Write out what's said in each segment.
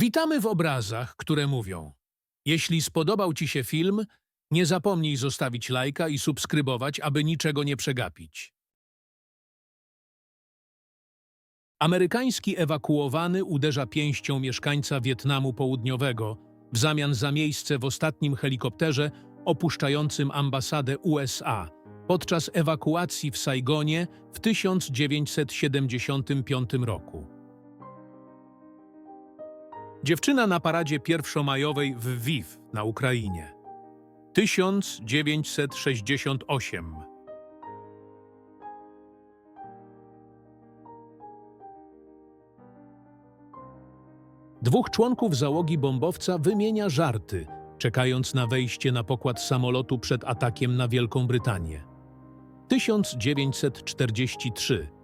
Witamy w obrazach, które mówią. Jeśli spodobał Ci się film, nie zapomnij zostawić lajka i subskrybować, aby niczego nie przegapić. Amerykański ewakuowany uderza pięścią mieszkańca Wietnamu Południowego w zamian za miejsce w ostatnim helikopterze opuszczającym ambasadę USA podczas ewakuacji w Saigonie w 1975 roku. Dziewczyna na paradzie pierwszomajowej w Lviv na Ukrainie. 1968 Dwóch członków załogi bombowca wymienia żarty, czekając na wejście na pokład samolotu przed atakiem na Wielką Brytanię. 1943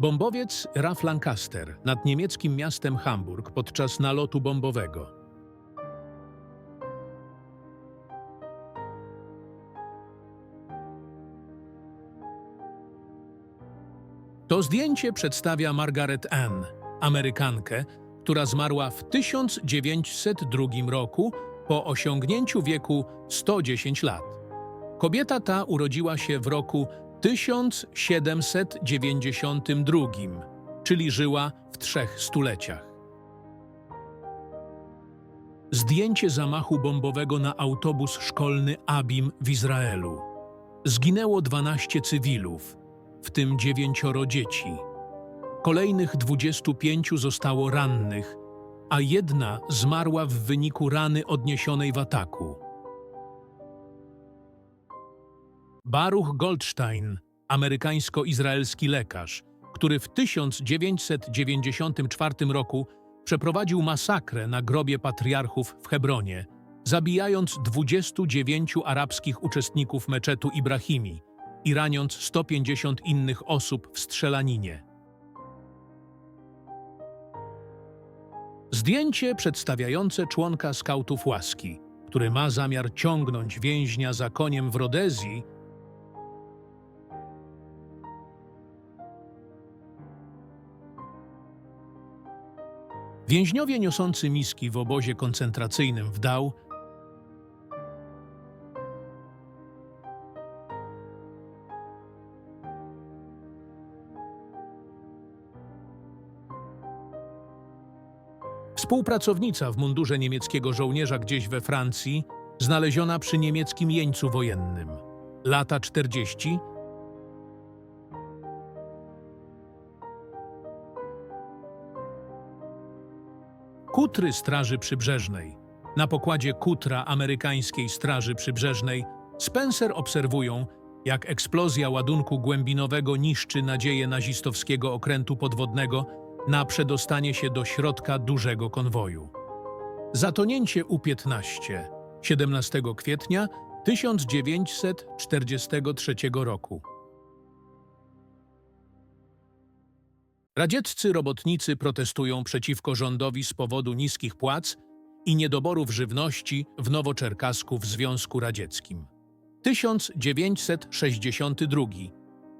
Bombowiec Raf Lancaster nad niemieckim miastem Hamburg podczas nalotu bombowego. To zdjęcie przedstawia Margaret Ann, Amerykankę, która zmarła w 1902 roku po osiągnięciu wieku 110 lat. Kobieta ta urodziła się w roku 1792, czyli żyła w trzech stuleciach. Zdjęcie zamachu bombowego na autobus szkolny Abim w Izraelu. Zginęło 12 cywilów, w tym dziewięcioro dzieci. Kolejnych 25 zostało rannych, a jedna zmarła w wyniku rany odniesionej w ataku. Baruch Goldstein, amerykańsko-izraelski lekarz, który w 1994 roku przeprowadził masakrę na grobie patriarchów w Hebronie, zabijając 29 arabskich uczestników meczetu Ibrahimi i raniąc 150 innych osób w strzelaninie. Zdjęcie przedstawiające członka skautów łaski, który ma zamiar ciągnąć więźnia za koniem w Rodezji, Więźniowie niosący miski w obozie koncentracyjnym w Dał Współpracownica w mundurze niemieckiego żołnierza gdzieś we Francji, znaleziona przy niemieckim jeńcu wojennym. Lata 40. Kutry Straży Przybrzeżnej. Na pokładzie kutra amerykańskiej Straży Przybrzeżnej Spencer obserwują, jak eksplozja ładunku głębinowego niszczy nadzieję nazistowskiego okrętu podwodnego na przedostanie się do środka dużego konwoju. Zatonięcie U-15 17 kwietnia 1943 roku. Radzieccy robotnicy protestują przeciwko rządowi z powodu niskich płac i niedoborów żywności w Nowoczerkasku w Związku Radzieckim. 1962.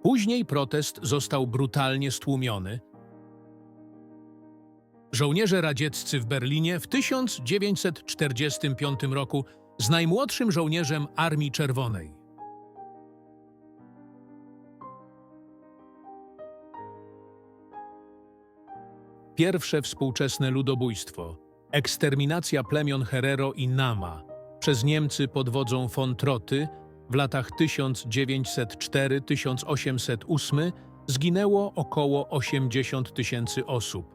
Później protest został brutalnie stłumiony, Żołnierze radzieccy w Berlinie w 1945 roku z najmłodszym żołnierzem Armii Czerwonej. Pierwsze współczesne ludobójstwo, eksterminacja plemion Herero i Nama przez Niemcy pod wodzą von Trotty w latach 1904-1808 zginęło około 80 tysięcy osób.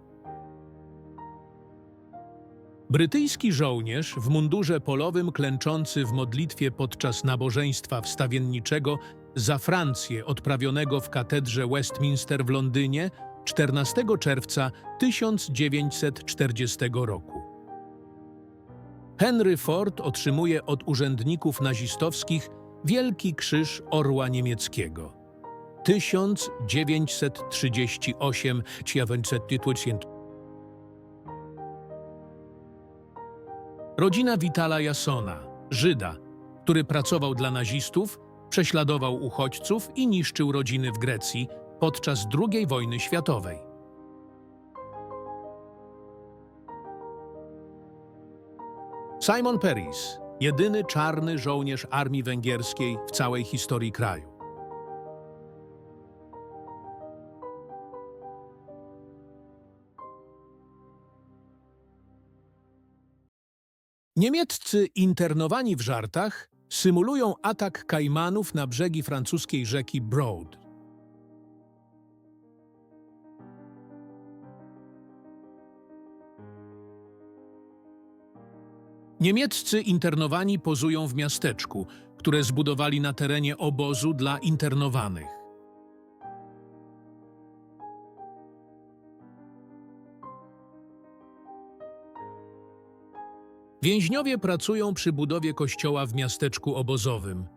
Brytyjski żołnierz w mundurze polowym klęczący w modlitwie podczas nabożeństwa wstawienniczego za Francję odprawionego w katedrze Westminster w Londynie 14 czerwca 1940 roku. Henry Ford otrzymuje od urzędników nazistowskich Wielki Krzyż Orła Niemieckiego. 1938 Rodzina Witala Jasona, Żyda, który pracował dla nazistów, prześladował uchodźców i niszczył rodziny w Grecji, podczas II wojny światowej. Simon Peris, jedyny czarny żołnierz armii węgierskiej w całej historii kraju. Niemieccy internowani w żartach symulują atak kajmanów na brzegi francuskiej rzeki Broad. Niemieccy internowani pozują w miasteczku, które zbudowali na terenie obozu dla internowanych. Więźniowie pracują przy budowie kościoła w miasteczku obozowym.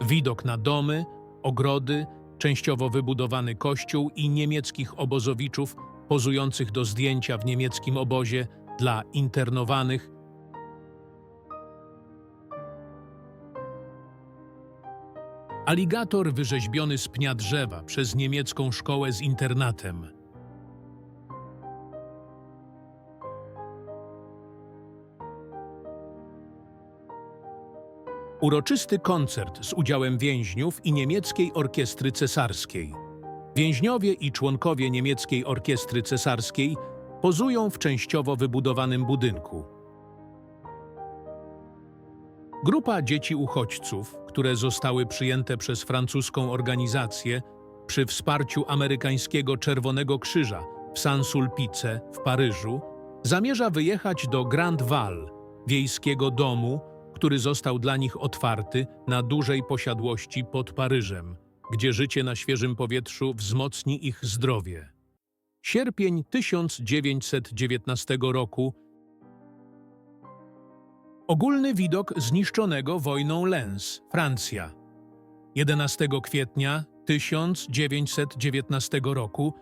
Widok na domy, ogrody, częściowo wybudowany kościół i niemieckich obozowiczów pozujących do zdjęcia w niemieckim obozie dla internowanych Aligator wyrzeźbiony z pnia drzewa przez niemiecką szkołę z internatem. Uroczysty koncert z udziałem więźniów i niemieckiej orkiestry cesarskiej. Więźniowie i członkowie niemieckiej orkiestry cesarskiej pozują w częściowo wybudowanym budynku. Grupa dzieci uchodźców, które zostały przyjęte przez francuską organizację przy wsparciu amerykańskiego Czerwonego Krzyża w Saint-Sulpice w Paryżu, zamierza wyjechać do Grand Val, wiejskiego domu, który został dla nich otwarty na dużej posiadłości pod Paryżem, gdzie życie na świeżym powietrzu wzmocni ich zdrowie. Sierpień 1919 roku Ogólny widok zniszczonego wojną Lens, Francja. 11 kwietnia 1919 roku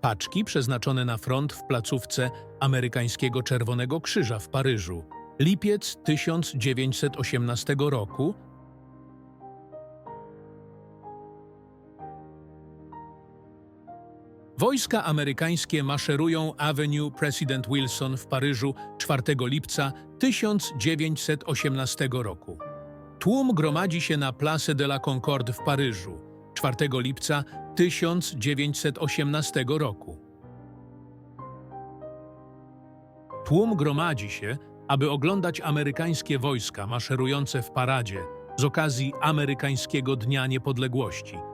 Paczki przeznaczone na front w placówce amerykańskiego Czerwonego Krzyża w Paryżu. Lipiec 1918 roku Wojska amerykańskie maszerują Avenue President Wilson w Paryżu 4 lipca 1918 roku. Tłum gromadzi się na Place de la Concorde w Paryżu 4 lipca 1918 roku. Tłum gromadzi się, aby oglądać amerykańskie wojska maszerujące w paradzie z okazji amerykańskiego Dnia Niepodległości –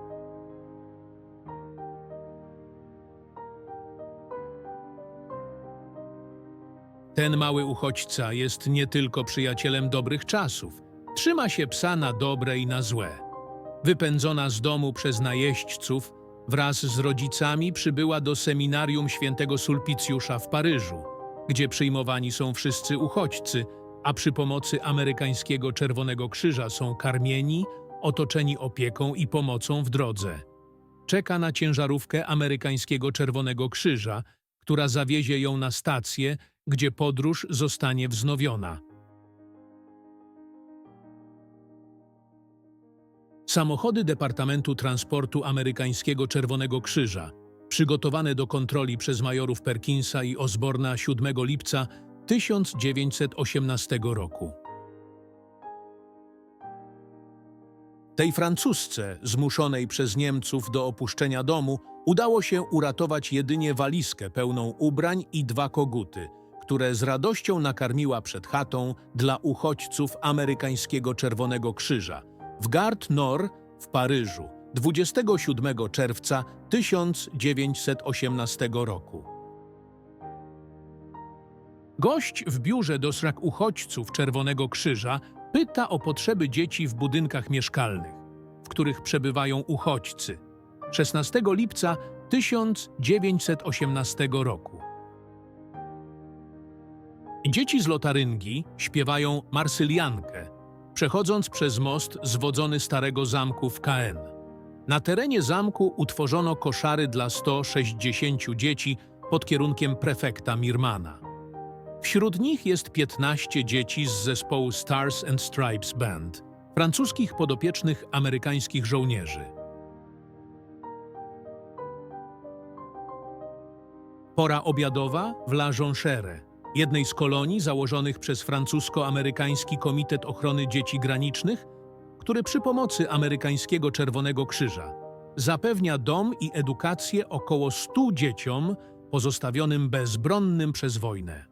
Ten mały uchodźca jest nie tylko przyjacielem dobrych czasów, trzyma się psa na dobre i na złe. Wypędzona z domu przez najeźdźców, wraz z rodzicami przybyła do seminarium świętego Sulpicjusza w Paryżu, gdzie przyjmowani są wszyscy uchodźcy, a przy pomocy amerykańskiego Czerwonego Krzyża są karmieni, otoczeni opieką i pomocą w drodze. Czeka na ciężarówkę amerykańskiego Czerwonego Krzyża, która zawiezie ją na stację, gdzie podróż zostanie wznowiona. Samochody Departamentu Transportu Amerykańskiego Czerwonego Krzyża, przygotowane do kontroli przez majorów Perkinsa i Osborna 7 lipca 1918 roku. Tej Francusce, zmuszonej przez Niemców do opuszczenia domu, udało się uratować jedynie walizkę pełną ubrań i dwa koguty, które z radością nakarmiła przed chatą dla uchodźców amerykańskiego Czerwonego Krzyża w Gare Nord w Paryżu 27 czerwca 1918 roku. Gość w biurze do srak uchodźców Czerwonego Krzyża pyta o potrzeby dzieci w budynkach mieszkalnych, w których przebywają uchodźcy. 16 lipca 1918 roku. Dzieci z Lotaryngi śpiewają Marsyliankę, przechodząc przez most zwodzony Starego Zamku w Caen. Na terenie zamku utworzono koszary dla 160 dzieci pod kierunkiem prefekta Mirmana. Wśród nich jest 15 dzieci z zespołu Stars and Stripes Band, francuskich podopiecznych amerykańskich żołnierzy. Pora obiadowa w La Jonchère, jednej z kolonii założonych przez francusko-amerykański Komitet Ochrony Dzieci Granicznych, który przy pomocy amerykańskiego Czerwonego Krzyża zapewnia dom i edukację około 100 dzieciom pozostawionym bezbronnym przez wojnę.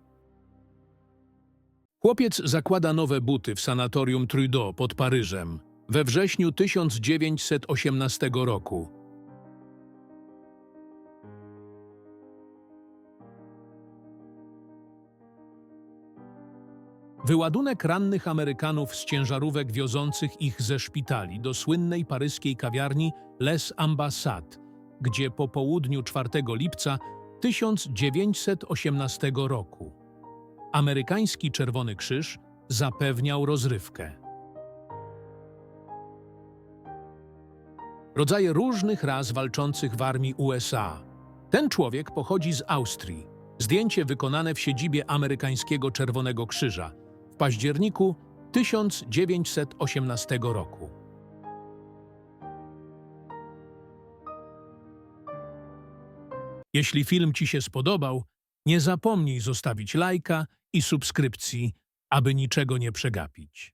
Chłopiec zakłada nowe buty w sanatorium Trudeau pod Paryżem we wrześniu 1918 roku. Wyładunek rannych Amerykanów z ciężarówek wiozących ich ze szpitali do słynnej paryskiej kawiarni Les Ambassades, gdzie po południu 4 lipca 1918 roku amerykański Czerwony Krzyż zapewniał rozrywkę. Rodzaje różnych ras walczących w armii USA. Ten człowiek pochodzi z Austrii. Zdjęcie wykonane w siedzibie amerykańskiego Czerwonego Krzyża w październiku 1918 roku. Jeśli film Ci się spodobał, nie zapomnij zostawić lajka i subskrypcji, aby niczego nie przegapić.